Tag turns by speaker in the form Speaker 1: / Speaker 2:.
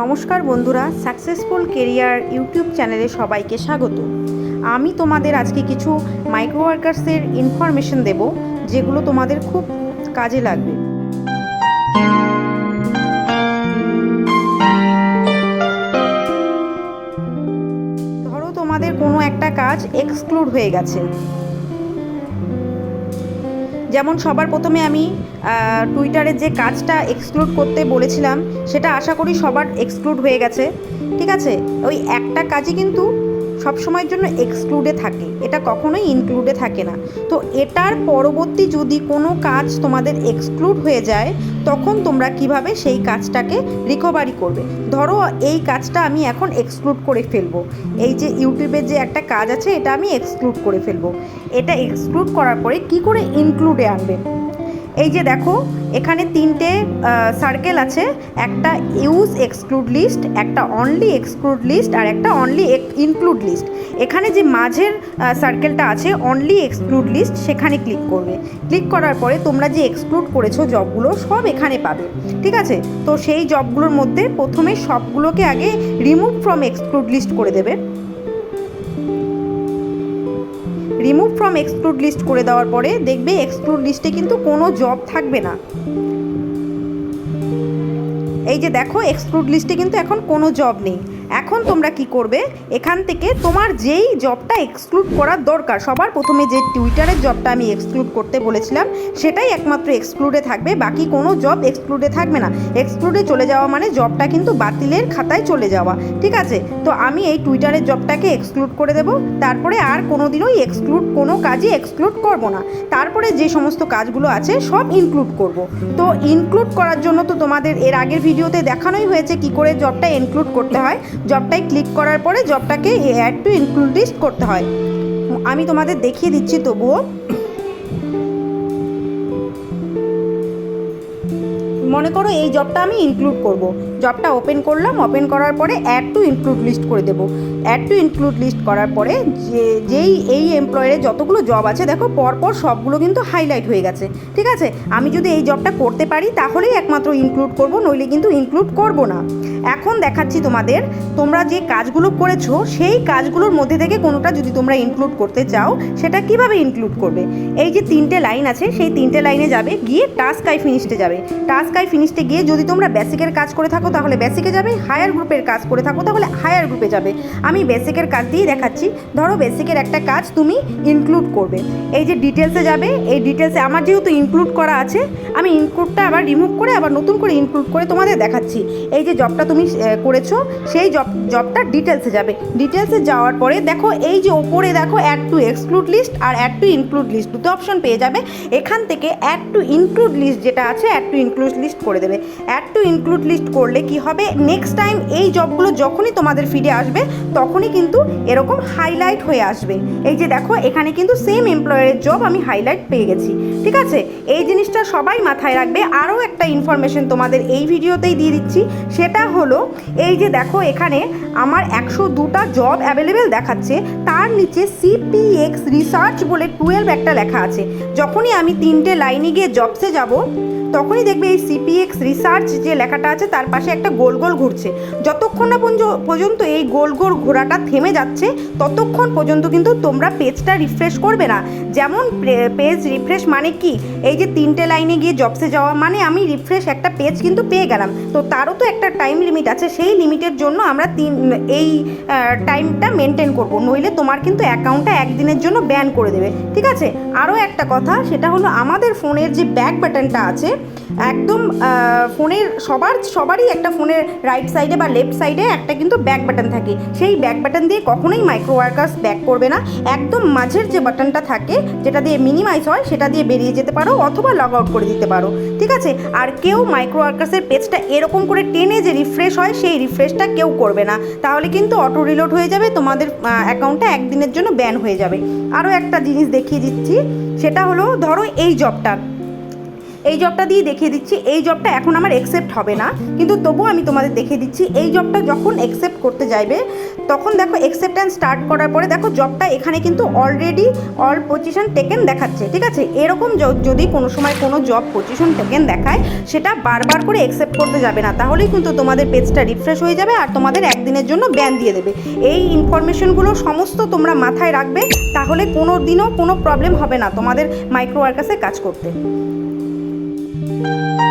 Speaker 1: নমস্কার বন্ধুরা successful career YouTube চ্যানেলে সবাইকে স্বাগত। আমি তোমাদের আজকে কিছু মাইক্রো ওয়ার্কার্সের ইনফরমেশন দেব, যেগুলো তোমাদের খুব কাজে লাগবে। ধরো তোমাদের কোনো একটা কাজ এক্সক্লুড হয়ে গেছে। যেমন সবার প্রথমে আমি টুইটারে যে কাজটা এক্সক্লুড করতে বলেছিলাম, সেটা আশা করি সবার এক্সক্লুড হয়ে গেছে। ঠিক আছে? ওই একটা কাজই কিন্তু সব সময়ের জন্য এক্সক্লুডে থাকে। এটা কখনোই ইনক্লুডে থাকে না। তো এটার পরবর্তী যদি কোনো কাজ তোমাদের এক্সক্লুড হয়ে যায়, তখন তোমরা কীভাবে সেই কাজটাকে রিকভারি করবে? ধরো, এই কাজটা আমি এখন এক্সক্লুড করে ফেলব। এই যে ইউটিউবের যে একটা কাজ আছে, এটা আমি এক্সক্লুড করে ফেলব। এটা এক্সক্লুড করার পরে কি করে ইনক্লুডে আনবে এই যে দেখো, এখানে তিনটে সার্কেল আছে। একটা ইউজ এক্সক্লুড লিস্ট একটা অনলি এক্সক্লুড লিস্ট আর একটা অনলি ইনক্লুড লিস্ট এখানে যে মাঝের সার্কেলটা আছে অনলি এক্সক্লুড লিস্ট সেখানে ক্লিক করবে। ক্লিক করার পরে তোমরা যে এক্সক্লুড করেছ জবগুলো, সব এখানে পাবে। ঠিক আছে? তো সেই জবগুলোর মধ্যে প্রথমে সবগুলোকে আগে রিমুভ ফ্রম এক্সক্লুড লিস্ট করে দেবে। রিমুভ ফ্রম এক্সক্লুড লিস্ট করে দেওয়ার পরে দেখবে এক্সক্লুড লিস্টে কিন্তু কোনো জব থাকবে না। এই যে দেখো এক্সক্লুড লিস্টে কিন্তু এখন কোনো জব নেই। এখন তোমরা কি করবে? এখান থেকে তোমার যেই জবটা এক্সক্লুড করার দরকার, সবার প্রথমে যে টুইটারের জবটা আমি এক্সক্লুড করতে বলেছিলাম, সেটাই একমাত্র এক্সক্লুডে থাকবে, বাকি কোনো জব এক্সক্লুডে থাকবে না। এক্সক্লুডে চলে যাওয়া মানে জবটা কিন্তু বাতিলের খাতায় চলে যাওয়া, ঠিক আছে? তো আমি এই টুইটারের জবটাকে এক্সক্লুড করে দেব, তারপরে আর কোনো দিনই এক্সক্লুড কোনো কাজই এক্সক্লুড করব না। তারপরে যে সমস্ত কাজগুলো আছে সব ইনক্লুড করব। তো ইনক্লুড করার জন্য তো তোমাদের এর আগের ভিডিওতে দেখানোই হয়েছে কি করে জবটা ইনক্লুড করতে হয়। জবটায় ক্লিক করার পরে জবটাকে অ্যাড টু ইনক্লুড লিস্ট করতে হয়। আমি তোমাদের দেখিয়ে দিচ্ছি তবুও। মনে করো এই জবটা আমি ইনক্লুড করব। জবটা ওপেন করলাম ওপেন করার পরে অ্যাড টু ইনক্লুড লিস্ট করে দেবো। অ্যাড টু ইনক্লুড লিস্ট করার পরে যে, যেই, এই এমপ্লয়ের যতগুলো জব আছে, দেখো পরপর সবগুলো কিন্তু হাইলাইট হয়ে গেছে। ঠিক আছে? আমি যদি এই জবটা করতে পারি, তাহলেই একমাত্র ইনক্লুড করব, নইলে কিন্তু ইনক্লুড করব না। এখন দেখাচ্ছি তোমাদের, তোমরা যে কাজগুলো করেছ, সেই কাজগুলোর মধ্যে থেকে কোনোটা যদি তোমরা ইনক্লুড করতে চাও, সেটা কীভাবে ইনক্লুড করবে? এই যে তিনটে লাইন আছে, সেই তিনটে লাইনে যাবে, গিয়ে টাস্ক আই ফিনিশতে যাবে। টাস্ক আই ফিনিশতে গিয়ে যদি তোমরা বেসিকের কাজ করে থাকো তাহলে বেসিকে যাবে হায়ার গ্রুপের কাজ করে থাকো, তাহলে হায়ার গ্রুপে যাবে। আমি বেসিকের কাজ দিয়েই দেখাচ্ছি। ধরো বেসিকের একটা কাজ তুমি ইনক্লুড করবে। এই যে ডিটেলসে যাবে, এই ডিটেলসে আমার যেহেতু ইনক্লুড করা আছে, আমি ইনক্লুডটা আবার রিমুভ করে আবার নতুন করে ইনক্লুড করে তোমাদের দেখাচ্ছি। এই যে জবটা তুমি করেছ, সেই জব জবটা ডিটেলসে যাবে। ডিটেলসে যাওয়ার পরে দেখো, এই যে ওপরে দেখো অ্যাড টু এক্সক্লুড লিস্ট আর অ্যাড টু ইনক্লুড লিস্ট দুটো অপশন পেয়ে যাবে। এখান থেকে অ্যাড টু ইনক্লুড লিস্ট যেটা আছে অ্যাড টু ইনক্লুড লিস্ট করে দেবে। অ্যাড টু ইনক্লুড লিস্ট করলে কি হবে? নেক্সট টাইম এই জবগুলো যখনই তোমাদের ফিডে আসবে, তখনই কিন্তু এরকম হাইলাইট হয়ে আসবে। এই যে দেখো, এখানে কিন্তু সেম এমপ্লয়ারের জব আমি হাইলাইট পেয়ে গেছি। ঠিক আছে? এই জিনিসটা সবাই মাথায় রাখবে। আরও একটা ইনফরমেশন তোমাদের এই ভিডিওতেই দিয়ে দিচ্ছি। সেটা হলো, এই যে দেখো এখানে আমার একশো দুটা জব অ্যাভেলেবেল দেখাচ্ছে, তার নিচে সিপিএক্স রিসার্চ বলে টুয়েলভ একটা লেখা আছে। যখনই আমি তিনটে লাইনে গিয়ে জবসে যাব, তখনই দেখবে এই সিপিএক্স রিসার্চ যে লেখাটা আছে, তার পাশে একটা গোল গোল ঘুরছে। যতক্ষণ না পর্য- পর্যন্ত এই গোল গোল ঘোরাটা থেমে যাচ্ছে, ততক্ষণ পর্যন্ত কিন্তু তোমরা পেজটা রিফ্রেশ করবে না। যেমন পেজ রিফ্রেশ মানে কি? এই যে তিনটে লাইনে গিয়ে জবসে যাওয়া মানে আমি রিফ্রেশ একটা পেজ কিন্তু পেয়ে গেলাম। তো তারও তো একটা টাইম লিমিট আছে, সেই লিমিটের জন্য আমরা তিন, এই টাইমটা মেনটেন করব। নইলে তোমার কিন্তু অ্যাকাউন্টটা একদিনের জন্য ব্যান করে দেবে। ঠিক আছে? আরও একটা কথা, সেটা হলো আমাদের ফোনের যে ব্যাক বাটনটা আছে, একদম ফোনের সবার, সবারই একটা ফোনের রাইট সাইডে বা লেফট সাইডে একটা কিন্তু ব্যাক বাটন থাকে। সেই ব্যাক বাটন দিয়ে কখনোই মাইক্রো ওয়ার্কার্স ব্যাক করবে না। একদম মাঝের যে বাটনটা থাকে, যেটা দিয়ে মিনিমাইজ হয়, সেটা দিয়ে বেরিয়ে যেতে পারো। অথবা লগ আউট করে দিতে পারো, ঠিক আছে? আর কেউ মাইক্রো ওয়ার্কার্সের পেজটা এরকম করে টেনে যে রিফ্রেশ হয়, সেই রিফ্রেশটা কেউ করবে না। তাহলে কিন্তু অটো রিলোড হয়ে যাবে, তোমাদের অ্যাকাউন্টটা একদিনের জন্য ব্যান হয়ে যাবে। আরও একটা জিনিস দেখিয়ে দিচ্ছি, সেটা হলো, ধরো এই জবটা এই জবটা দিয়ে দেখিয়ে দিচ্ছি, এই জবটা এখন আমার অ্যাকসেপ্ট হবে না। কিন্তু তবুও আমি তোমাদের দেখিয়ে দিচ্ছি, এই জবটা যখন অ্যাকসেপ্ট করতে যাইবে, তখন দেখো অ্যাকসেপ্টেন্স স্টার্ট করার পরে দেখো জবটা এখানে কিন্তু অলরেডি অল পজিশন টেকেন দেখাচ্ছে, ঠিক আছে? এরকম যদি কোনো সময় কোনো জব পজিশন টেকেন দেখায়, সেটা বারবার করে অ্যাকসেপ্ট করতে যাবে না। তাহলেই কিন্তু তোমাদের পেজটা রিফ্রেশ হয়ে যাবে আর তোমাদের একদিনের জন্য ব্যান দিয়ে দেবে। এই ইনফরমেশনগুলো সমস্ত তোমরা মাথায় রাখবে, তাহলে কোনো দিনও কোনো প্রবলেম হবে না তোমাদের মাইক্রো ওয়ার্কাসে কাজ করতে। Thank you.